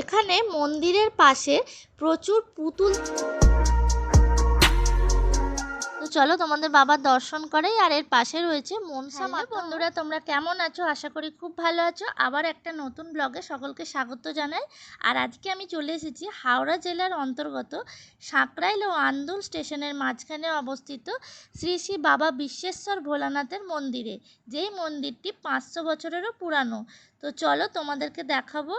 এখানে মন্দিরের পাশে প্রচুর পুতুল তো চলো তোমাদের বাবার দর্শন করে আর এর পাশে রয়েছে মনসা মা বন্ধুরা তোমরা কেমন আছো? আশা করি খুব ভালো আছো। আবার একটা নতুন ব্লগে সকলকে স্বাগত জানাই। আর আজকে আমি চলে এসেছি হাওড়া জেলার অন্তর্গত সাঁকরাইল ও আন্দুল স্টেশনের মাঝখানে অবস্থিত শ্রী শ্রী বাবা বিশ্বেশ্বর ভোলানাথের মন্দিরে। যেই মন্দিরটি পাঁচশো বছরেরও পুরানো। তো চলো তোমাদেরকে দেখাবো,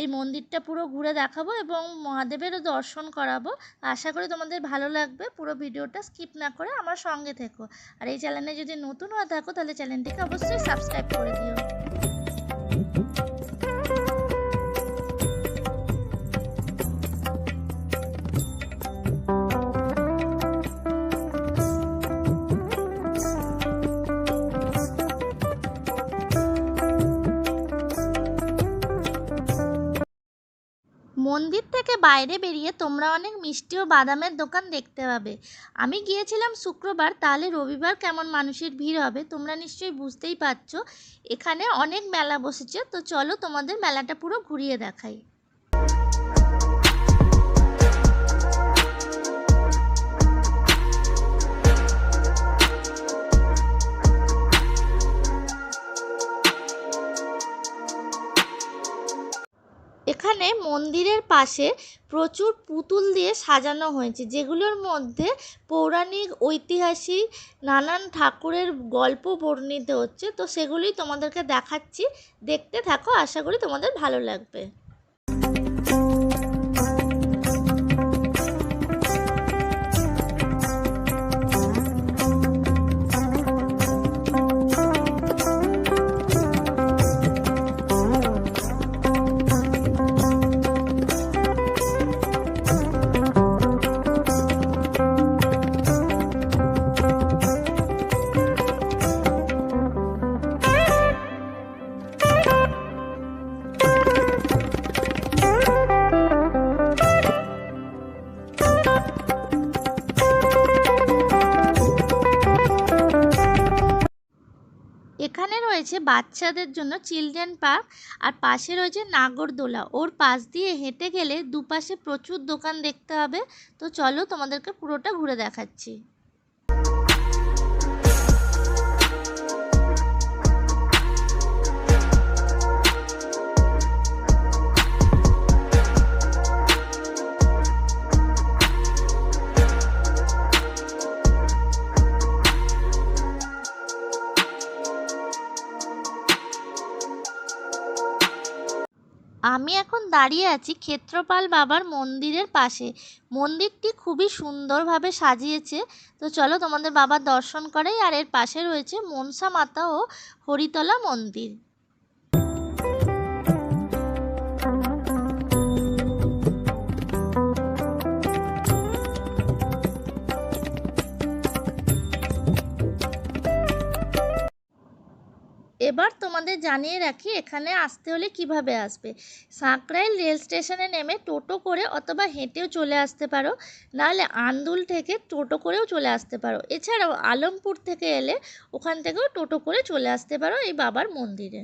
এই মন্দিরটা পুরো ঘুরে দেখাবো এবং মহাদেবেরও দর্শন করাবো। আশা করি তোমাদের ভালো লাগবে, পুরো ভিডিওটা স্কিপ না করে আমার সঙ্গে থেকো। আর এই চ্যানেলে যদি নতুন হয়ে থাকো তাহলে চ্যানেলটিকে অবশ্যই সাবস্ক্রাইব করে দিও। মন্দির থেকে বাইরে বেরিয়ে তোমরা অনেক মিষ্টি ও বাদামের দোকান দেখতে পাবে। আমি গিয়েছিলাম শুক্রবার, তাহলে রবিবার কেমন মানুষের ভিড় হবে তোমরা নিশ্চয়ই বুঝতেই পারছ। এখানে অনেক মেলা বসেছে, তো চলো তোমাদের মেলাটা পুরো ঘুরিয়ে দেখাই। পাশে প্রচুর পুতুল দিয়ে সাজানো হয়েছে, যেগুলোর মধ্যে পৌরাণিক, ঐতিহাসিক, নানান ঠাকুরের গল্প বর্ণিত হচ্ছে। তো সেগুলি তোমাদেরকে দেখাচ্ছি। দেখতে থাকো, আশা করি তোমাদের ভালো লাগবে। এখানে রয়েছে বাচ্চাদের জন্য চিলড্রেন পার্ক, আর পাশে রয়েছে নাগরদোলা। ওর পাশ দিয়ে হেঁটে গেলে দুপাশে প্রচুর দোকান দেখতে হবে। তো চলো তোমাদেরকে পুরোটা ঘুরে দেখাচ্ছি। আমি এখন দাঁড়িয়ে আছি ক্ষেত্রপাল বাবার মন্দিরের পাশে। মন্দিরটি খুবই সুন্দরভাবে সাজিয়েছে। তো চলো তোমাদের বাবার দর্শন করাই, আর এর পাশে রয়েছে মনসা মাতা ও হরিতলা মন্দির। এবার তোমাদের জানিয়ে রাখি, এখানে আসতে হলে কীভাবে আসবে? সাঁকরাইল রেল স্টেশনে নেমে টোটো করে অথবা হেঁটেও চলে আসতে পারো। নাহলে আন্দুল থেকে টোটো করেও চলে আসতে পারো। এছাড়াও আলমপুর থেকে এলে ওখান থেকেও টোটো করে চলে আসতে পারো এই বাবার মন্দিরে।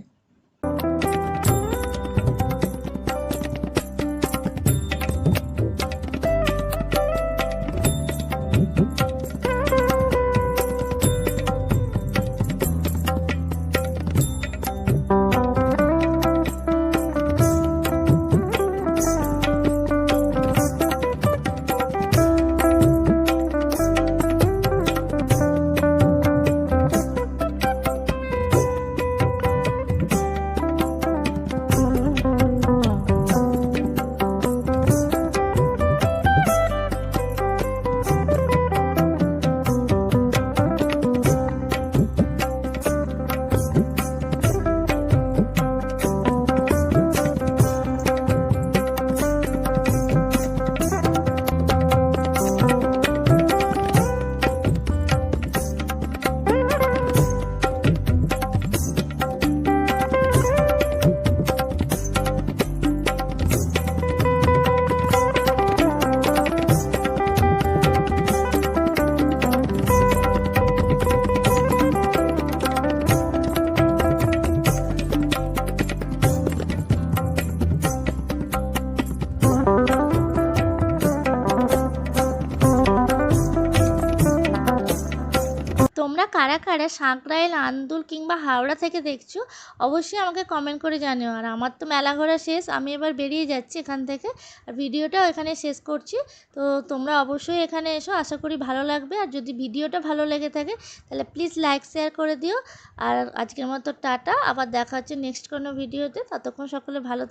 কারা কারা সাঁকরাইল আন্দুল কিংবা হাওড়া থেকে দেখছ, অবশ্যই আমাকে কমেন্ট করে জানিও। আর আমার তো মেলা ঘোরা শেষ, আমি এবার বেরিয়ে যাচ্ছি এখান থেকে। আর ভিডিওটাও এখানে শেষ করছি। তো তোমরা অবশ্যই এখানে এসো, আশা করি ভালো লাগবে। আর যদি ভিডিওটা ভালো লেগে থাকে, তাহলে প্লিজ লাইক শেয়ার করে দিও। আর আজকের মতো টাটা। আবার দেখা হচ্ছে নেক্সট কোনো ভিডিওতে। ততক্ষণ সকলে ভালো